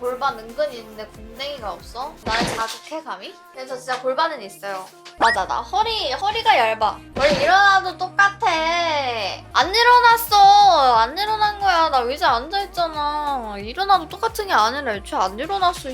골반 은근히 있는데 궁뎅이가 없어? 나를 자극해 감히? 그래서 진짜 골반은 있어요. 맞아 나 허리 허리가 얇아. 원래 일어나도 똑같아. 안 일어났어. 안 일어난 거야. 나 의자에 앉아 있잖아. 일어나도 똑같은 게 아니라 애초에 안 일어났어.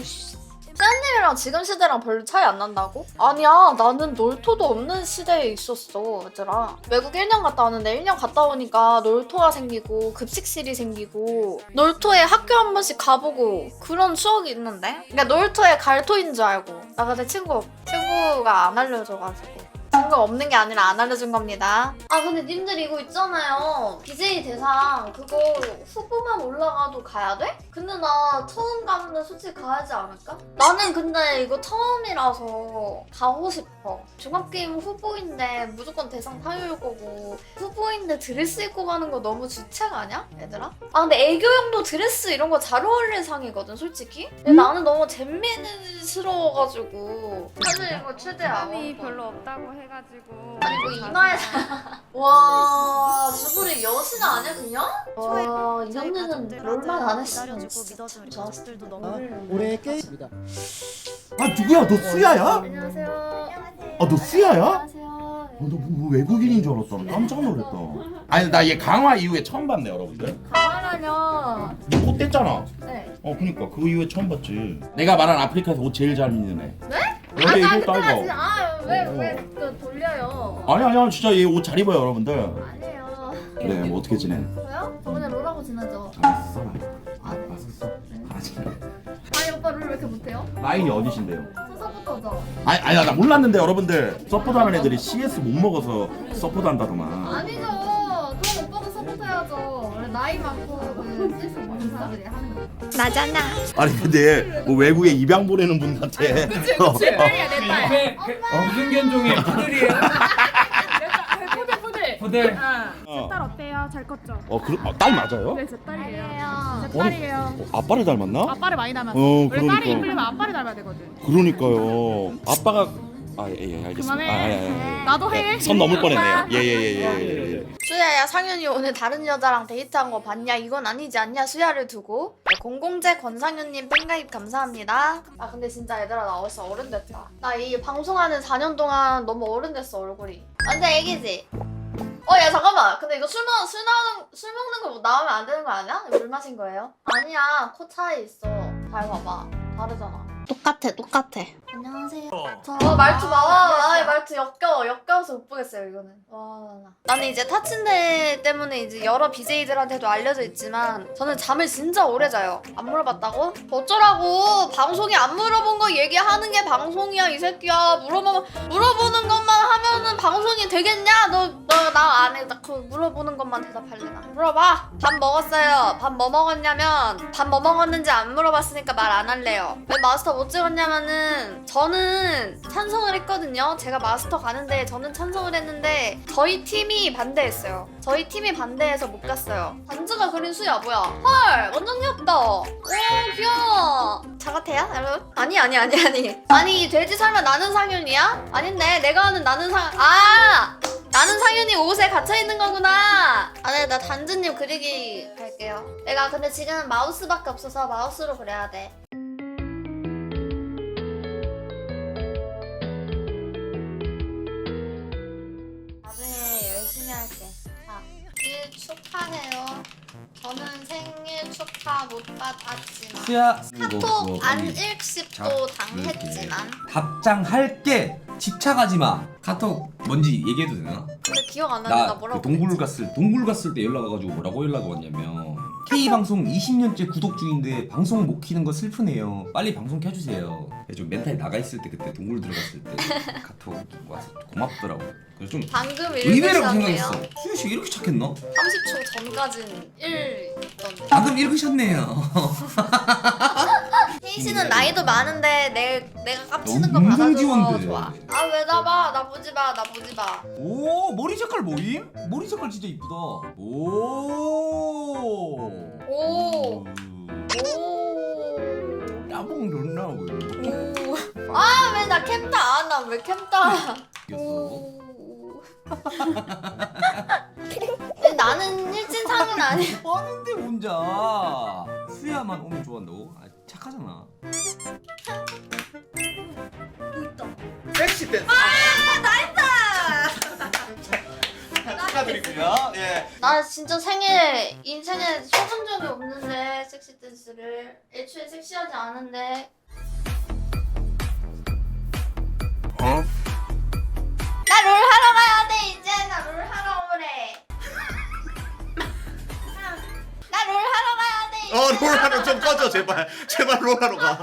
쌤님이랑 지금 시대랑 별로 차이 안 난다고? 아니야 나는 놀토도 없는 시대에 있었어 얘들아. 외국 1년 갔다 왔는데 1년 갔다 오니까 놀토가 생기고 급식실이 생기고 놀토에 학교 한 번씩 가보고 그런 추억이 있는데? 그러니까 놀토에 갈토인 줄 알고. 나 근데 친구 친구가 안 알려줘가지고. 친구가 없는 게 아니라 안 알려준 겁니다. 아 근데 님들 이거 있잖아요. BJ 대상 그거 후보만 올라가도 가야 돼? 근데 나 처음 가면 솔직히 가야지 않을까? 나는 근데 이거 처음이라서 가고 싶어. 종합게임 후보인데 무조건 대상 타요일 거고 후보인데 드레스 입고 가는 거 너무 주책 아니야? 얘들아? 아 근데 애교용도 드레스 이런 거 잘 어울릴 상이거든 솔직히? 근데 나는 너무 잼민스러워가지고 사실 이거 최대야. 사람이 별로 없다고 해가지고 아니 뭐 이마에 와 주부리 여신 아니야 그냥? 와 이 언니는 별말 안했 으면 진짜 참 좋았을 텐데 올해 게임입니다. 아 누구야? 너 수야야? 안녕하세요. 아너 수야야? 안녕하세요. 어, 너 뭐, 외국인인 줄 알았다. 깜짝 놀랐다. 아니 나 얘 강화 이후에 처음 봤네 여러분들 가만하면 너꽃 뗐잖아. 네. 어 그니까 그 이후에 처음 봤지. 내가 말한 아프리카에서 옷 제일 잘 입는 애 네? 원래 아, 이거 나 따고 그때 아왜왜그 돌려요? 아니 아니야 진짜 얘 옷 잘 입어요 여러분들 아니에요. 그래 뭐 어떻게 지내 저요? 저 그냥 롤하고 지내죠. 알았어 아 라인이 어디신데요? 서서부터죠. 아니 아니 나 몰랐는데 여러분들 서포트 하는 애들이 CS 못 먹어서 서포트 한다더만 아니죠. 그럼 오빠도 서포트해야죠. 원래 나이 많고 그 실수 모르는 사람들이 하는 거. 나잖아. 아니 근데 뭐 외국에 입양 보내는 분 같아 어, 어. 딸이야 내 딸. 이게 무슨 견종의 푸들이에요? 푸들 어. 딸 어때요? 잘 컸죠? 어, 그, 아, 딸 맞아요? 네, 제 딸이에요. 아니에요. 제 딸이에요. 어, 아빠를 닮았나? 아빠를 많이 닮았어. 어, 원래 그러니까. 딸이 이쁘려면 아빠를 닮아야 되거든. 그러니까요 아빠가 아 예 예, 알겠습니다 그만해. 아, 예, 예, 예. 나도 해. 네, 선 넘을 뻔했네요 예예 예 예 수야야 상현이 오늘 다른 여자랑 데이트한 거 봤냐? 이건 아니지 않냐? 수야를 두고 네, 공공재 권상현님 팬가입 감사합니다. 아 근데 진짜 얘들아 나 벌써 어른 됐다. 나 이 방송하는 4년 동안 너무 어른 됐어 얼굴이. 완전 애기지? 어 야 잠깐만. 근데 이거 술 먹, 술 나오는 술 먹는 거 뭐 나오면 안 되는 거 아니야? 물 마신 거예요? 아니야 코 차이 있어. 잘 봐봐. 다르잖아. 똑같아 똑같아. 안녕하세요. 어 말투 봐. 아 말투 역겨워 역겨워서 못 보겠어요 이거는. 와 나. 나는 이제 타친대 때문에 이제 여러 BJ들한테도 알려져 있지만 저는 잠을 진짜 오래 자요. 안 물어봤다고? 어쩌라고? 방송이 안 물어본 거 얘기하는 게 방송이야 이 새끼야. 물어보 물어보는 것만 하면은 방송이 되겠냐? 너 너 나 안 해. 나 그 물어보는 것만 대답할래 나. 물어봐. 밥 먹었어요. 밥 뭐 먹었냐면 밥 뭐 먹었는지 안 물어봤으니까 말 안 할래요. 왜 마스터 못 찍었냐면은 저는 찬성을 했거든요. 제가 마스터 가는데 저는 찬성을 했는데 저희 팀이 반대했어요. 저희 팀이 반대해서 못 갔어요. 반즈가 그린 수야 뭐야? 헐 완전 귀엽다. 오 귀여워. 저 같아요 여러분? 아니 아니 아니 아니. 아니 돼지 설마 나는 상윤이야? 아닌데 내가 아는 나는 상 아. 나는 상윤이 옷에 갇혀 있는 거구나. 아, 네, 나 단즈님 그리기 갈게요. 내가 근데 지금 마우스밖에 없어서 마우스로 그려야 돼. 못 받았지만 수야 카톡 안 읽씹도 당했지만 답장할게 집착하지 마 카톡 뭔지 얘기해도 되나? 근데 기억 안 나니까 나 뭐라고 그 동굴? 갔을 동굴 갔을 때 연락 와가지고 뭐라고 연락 왔냐면 K 방송 20년째 구독 중인데 방송 못 키는 거 슬프네요. 빨리 방송 켜주세요. 좀 멘탈 나가 있을 때 그때 동굴 들어갔을 때 카톡 와서 고맙더라고. 그래서 좀 방금 의외라고 읽으셨네요. 생각했어. 수야 씨 이렇게 착했나? 30초 전까지는 1 있던데. 방금 읽으셨네요. 혜인 씨는 나이도 많은데 내, 내가 깝치는 거 너무 받아줘서 지원돼. 좋아. 아 왜 나 봐? 나 보지 마. 나 보지 마. 오 머리 색깔 뭐임? 머리 색깔 진짜 이쁘다. 오. 오. 나 캠타 안 나왜 캠타? 이겼어. 오. 근데 나는 일진상은 아니야. 하는데 혼자 수야만 오면 좋아한다고? 아, 착하잖아. 섹시 댄스. 축하드리고요. 예. 나 진짜 생애 인생에 써본 적이 없는데 섹시 댄스를 애초에 섹시하지 않은데 어 롤하러 좀 꺼져 제발. 제발 롤하러 가.